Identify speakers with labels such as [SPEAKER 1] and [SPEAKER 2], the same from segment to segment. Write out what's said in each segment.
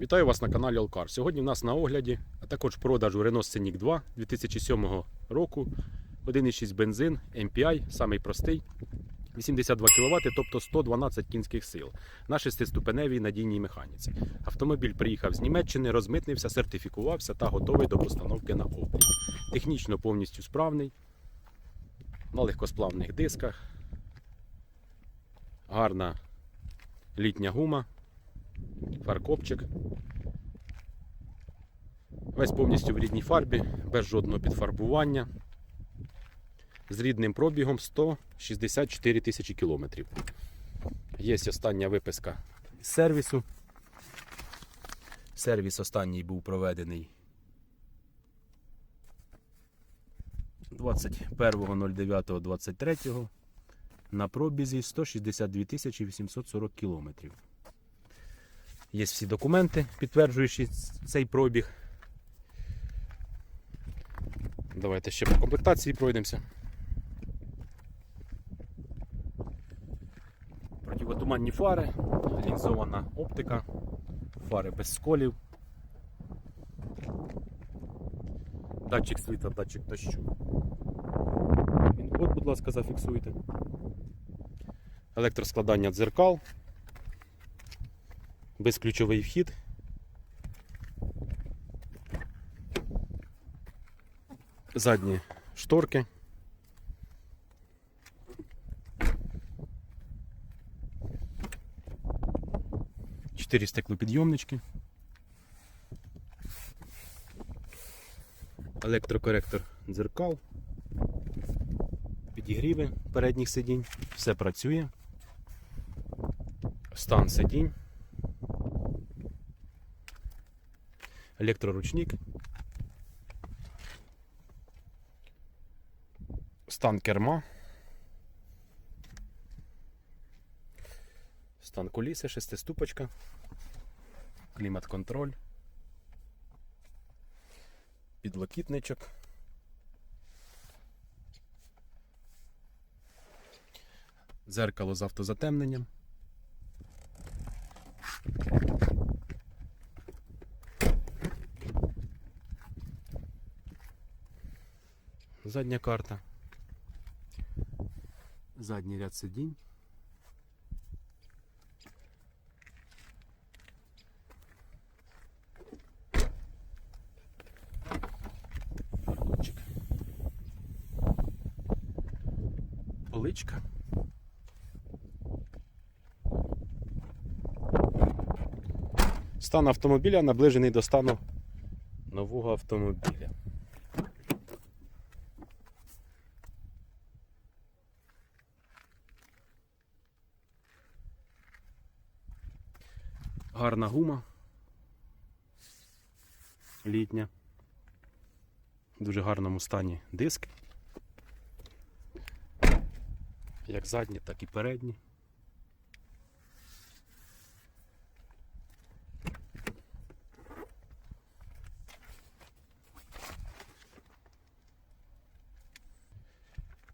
[SPEAKER 1] Вітаю вас на каналі Алкар. Сьогодні в нас на огляді, а також продажу Renault Scenic 2 2007 року. 1,6 бензин, MPI, самий простий, 82 кВт, тобто 112 кінських сил на шестиступеневій надійній механіці. Автомобіль приїхав з Німеччини, розмитнився, сертифікувався та готовий до постановки на облік. Технічно повністю справний, на легкосплавних дисках, гарна літня гума, фаркопчик. Весь повністю в рідній фарбі, без жодного підфарбування. З рідним пробігом 164 тисячі кілометрів. Є остання виписка з сервісу. Сервіс останній був проведений 21.09.23 на пробізі 162 840 кілометрів. Є всі документи, підтверджуючи цей пробіг. Давайте ще по комплектації пройдемося. Противотуманні фари, лінзована оптика, фари без сколів. Датчик світла, датчик дощу. Він код, будь ласка, зафіксуйте. Електроскладання дзеркал. Безключовий вхід. Задні шторки. Чотири стеклопідйомнички. Електрокоректор дзеркал. Підігріви передніх сидінь. Все працює. Стан сидінь. Електроручник. Стан керма. Стан куліси, шестиступочка. Клімат-контроль. Підлокітничок. Дзеркало з автозатемненням. Задня карта. Задній ряд сидінь. Поличка. Стан автомобіля наближений до стану нового автомобіля. Гарна гума. Літня. В дуже гарному стані диск. Як задні, так і передні.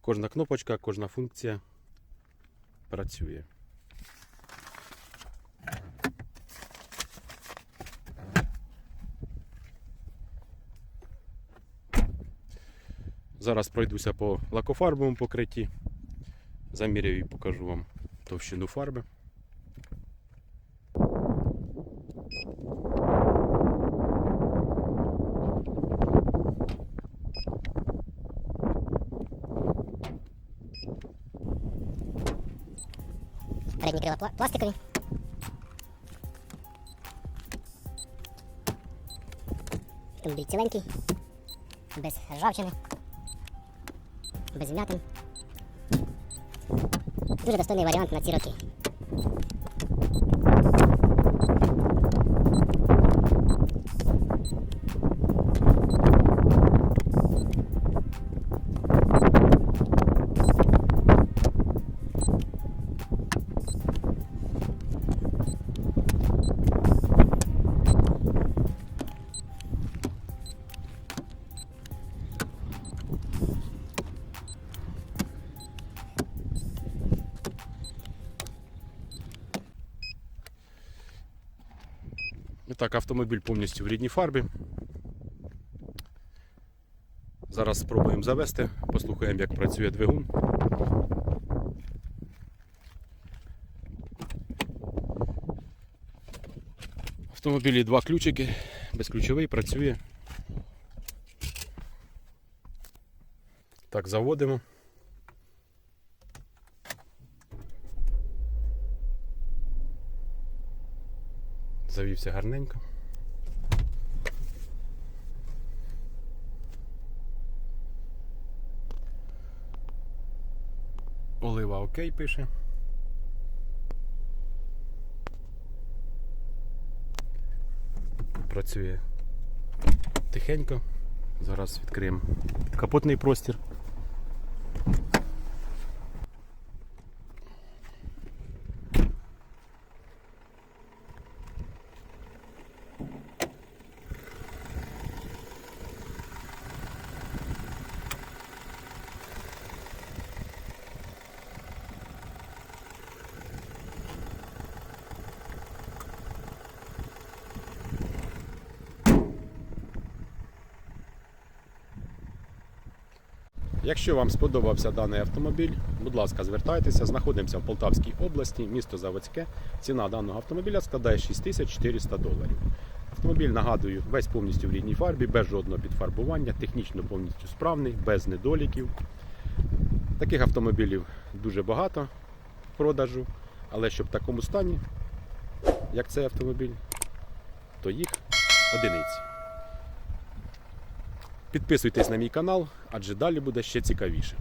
[SPEAKER 1] Кожна кнопочка, кожна функція працює. Зараз пройдуся по лакофарбовому покритті. Заміряю і покажу вам товщину фарби.
[SPEAKER 2] Передні крила пла- пластикові. Автомобіль ціленький, без ржавчини, без вмятин. Дуже достойний варіант на ці роки.
[SPEAKER 1] І так, автомобіль повністю в рідній фарбі. Зараз спробуємо завести, послухаємо, як працює двигун. В автомобілі два ключики, безключовий працює. Так, заводимо. Завівся гарненько. Олива окей пише. Працює тихенько. Зараз відкриємо капотний простір. Якщо вам сподобався даний автомобіль, будь ласка, звертайтеся. Знаходимося в Полтавській області, місто Заводське. Ціна даного автомобіля складає 6400 доларів. Автомобіль, нагадую, весь повністю в рідній фарбі, без жодного підфарбування, технічно повністю справний, без недоліків. Таких автомобілів дуже багато в продажу, але щоб в такому стані, як цей автомобіль, то їх одиниці. Підписуйтесь на мій канал, адже далі буде ще цікавіше.